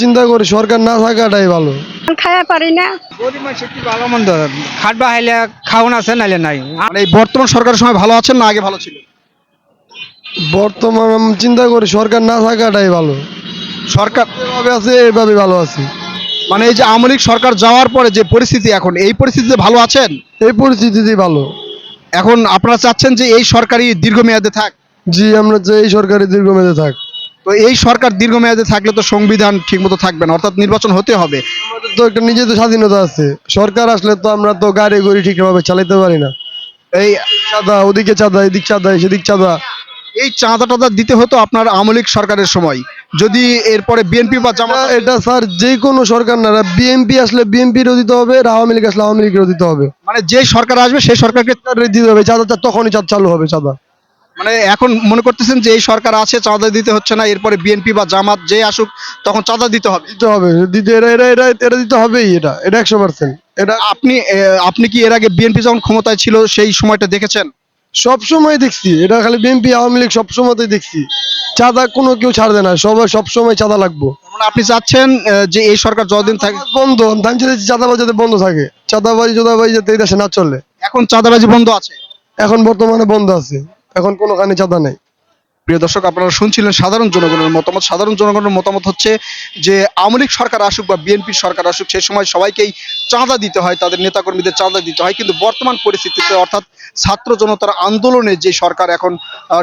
চিন্তা করি সরকার না থাকাটাই ভালো। খাইয়া পারি না। গরিব মানুষের কি ভালো মন্দ খাটবা হাইলে খাওন আছে নাইলে নাই। মানে এই বর্তমান সরকারের সময় ভালো আছেন না আগে ভালো ছিল? বর্তমান চিন্তা করি সরকার না থাকাটাই ভালো। সরকার যেভাবে আছে এইভাবে ভালো আছি। মানে এই যে আওয়ামী লীগ সরকার যাওয়ার পরে যে পরিস্থিতি এখন এই পরিস্থিতিতে ভালো আছেন? এই পরিস্থিতিতেই ভালো। এখন আপনারা চাচ্ছেন যে এই সরকারি দীর্ঘমেয়াদে থাক? জি আমরা যে এই সরকারি দীর্ঘমেয়াদে থাক। তো এই সরকার দীর্ঘমেয়াদে থাকলে তো সংবিধান ঠিকমতো থাকবে না অর্থাৎ নির্বাচন হতে হবে। আমাদের তো একটা নিজেদের স্বাধীনতা আছে। সরকার আসলে তো আমরা তো গাড়ি গড়ি ঠিকভাবে চালাতে পারি না। এই চাঁদা ওদিকে চাঁদা এদিক চাঁদা সেদিক চাঁদা। এই চাঁদা টাদা দিতে হতো আপনার আমলিক সরকারের সময়। যদি এরপরে বিএনপি বা জামাত এটা- স্যার যে কোনো সরকার না বিএনপি আসলে বিএমপিরও দিতে হবে আর আওয়ামী লীগ আসলে আওয়ামী লীগেরও দিতে হবে। মানে যে সরকার আসবে সেই সরকারকে দিতে হবে। চাঁদা তখনই চাঁদা চালু হবে চাঁদা। মানে এখন মনে করতেছেন যে এই সরকার আছে চাঁদা দিতে হচ্ছে না এরপরে বিএনপি বা জামাত যে আসুক তখন চাঁদা দিতে হবে। দিতে হবে দিতে এটা এটা এটা এটা দিতে হবেই এটা এটা একশো পার্সেন্ট এটা আপনি আপনি কি এর আগে বিএনপি যখন ক্ষমতায় ছিল সেই সময়টা দেখেছেন? সব সময় দেখছি এটা খালি বিএনপি আওয়ামী লীগ সব সময়তেই দেখছি। চাঁদা কোনো কেউ ছাড়বে না সবাই সব সময় চাঁদা লাগবো। মানে আপনি চাচ্ছেন যে এই সরকার যতদিন থাকে বন্ধ আমি চাইছি চাঁদাবাজি যাতে বন্ধ থাকে। চাঁদাবাজি চাঁদাবাজি যাতে এই দেশে না চলে। এখন চাঁদাবাজি বন্ধ আছে? এখন বর্তমানে বন্ধ আছে। এখন কোনোখানে চাঁদা নেই। প্রিয় দর্শক, আপনারা শুনছিলেন সাধারণ জনগণের মতামত। সাধারণ জনগণের মতামত হচ্ছে যে, আওয়ামী লীগ সরকার আসুক বা বিএনপি সরকার আসুক, সেই সময় সবাইকেই চাঁদা দিতে হয়, তাদের নেতাকর্মীদের চাঁদা দিতে হয়। কিন্তু বর্তমান পরিস্থিতিতে, অর্থাৎ ছাত্র জনতার আন্দোলনে যে সরকার এখন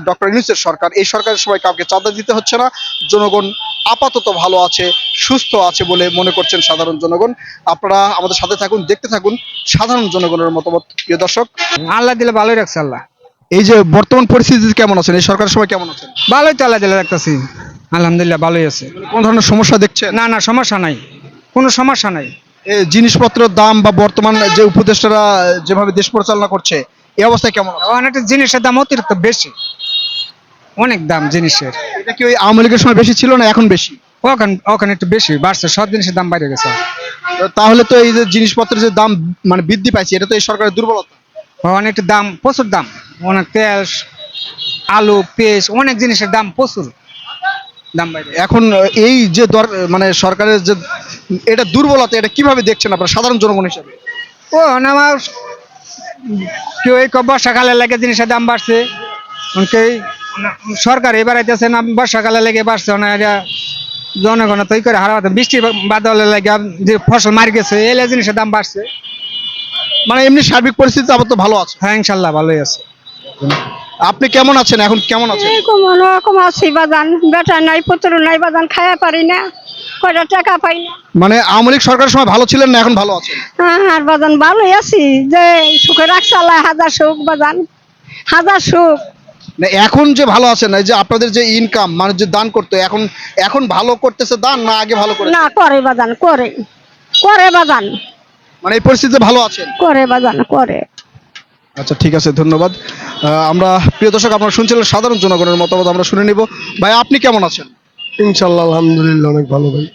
ডক্টর ইউনুসের সরকার, এই সরকারের সময় কাউকে চাঁদা দিতে হচ্ছে না। জনগণ আপাতত ভালো আছে, সুস্থ আছে বলে মনে করছেন সাধারণ জনগণ। আপনারা আমাদের সাথে থাকুন, দেখতে থাকুন সাধারণ জনগণের মতামত। প্রিয় দর্শক, আল্লাহ দিলে ভালোই রাখছে আল্লাহ। এই যে বর্তমান পরিস্থিতি কেমন আছেন? এই সরকারের সময় কেমন আছেন? ভালোই তো আল্লাহ দিলে রাখতেছি আলহামদুলিল্লাহ ভালোই আছে। কোন ধরনের সমস্যা দেখছেন? না না সমস্যা নাই। কোনো সমস্যা নাই। এই জিনিসপত্রের দাম বা বর্তমান যে উপদেষ্টারা যেভাবে দেশ পরিচালনা করছে এই অবস্থায় কেমন? অনেকটা জিনিসের দাম অতিরিক্ত বেশি। অনেক দাম জিনিসের। এটা কি ওই আওয়ামী লীগের সময় বেশি ছিল না এখন বেশি? ওখানে ওখানে একটু বেশি বাড়ছে সব জিনিসের দাম বাইরে গেছে। তাহলে তো এই যে জিনিসপত্রের যে দাম মানে বৃদ্ধি পাইছে এটা তো এই সরকারের দুর্বলতা। অনেকটা দাম প্রচুর দাম। অনেক তেল আলু পেঁয়াজ অনেক জিনিসের দাম প্রচুর। দাম বাইরে এখন এই যে দর মানে সরকারের যে এটা দুর্বলতা এটা কীভাবে দেখছেন আপনারা সাধারণ জনগণ হিসাবে? ও আমার কেউ এই বর্ষাকালে লাগে জিনিসের দাম বাড়ছে। কেউ সরকার এবার আইতেছে না বর্ষাকালে লেগে বাড়ছে না এটা জনগণ তো ই করে হারাতে বৃষ্টি বাদলে লাগে যে ফসল মারি গেছে এলে জিনিসের দাম বাড়ছে। মানে এমনি সার্বিক পরিস্থিতি আবার তো ভালো আছে? হ্যাঁ ইনশাল্লাহ ভালোই আছে। আপনি কেমন আছেন? এখন কেমন আছেন? এরকম রকম আছি বাজান। বেটা নাই পুত্র নাই বাজান খাইয়া পারি না কয়টা টাকা পাই না। মানে আওয়ামী লীগ সরকারের সময় ভালো ছিলেন না এখন ভালো আছেন? হ্যাঁ আর বাজান ভালোই আছি। যে সুখে রাখছে আল্লাহ হাজার সুখ বাজান। হাজার সুখ। না এখন যে ভালো আছেন না যে আপনাদের যে ইনকাম মানে যে দান করতে এখন এখন ভালো করতেছে দান না আগে ভালো করে না করে বাজান করে। করে বাজান। মানে এই পরিস্থিতিতে ভালো আছেন? করে বাজান করে। আচ্ছা ঠিক আছে ধন্যবাদ। আহ, আমরা প্রিয় দর্শক আপনারা শুনছিলেন সাধারণ জনগণের মতামত আমরা শুনে নিব। ভাই আপনি কেমন আছেন? ইনশাল্লাহ আলহামদুলিল্লাহ অনেক ভালো ভাই।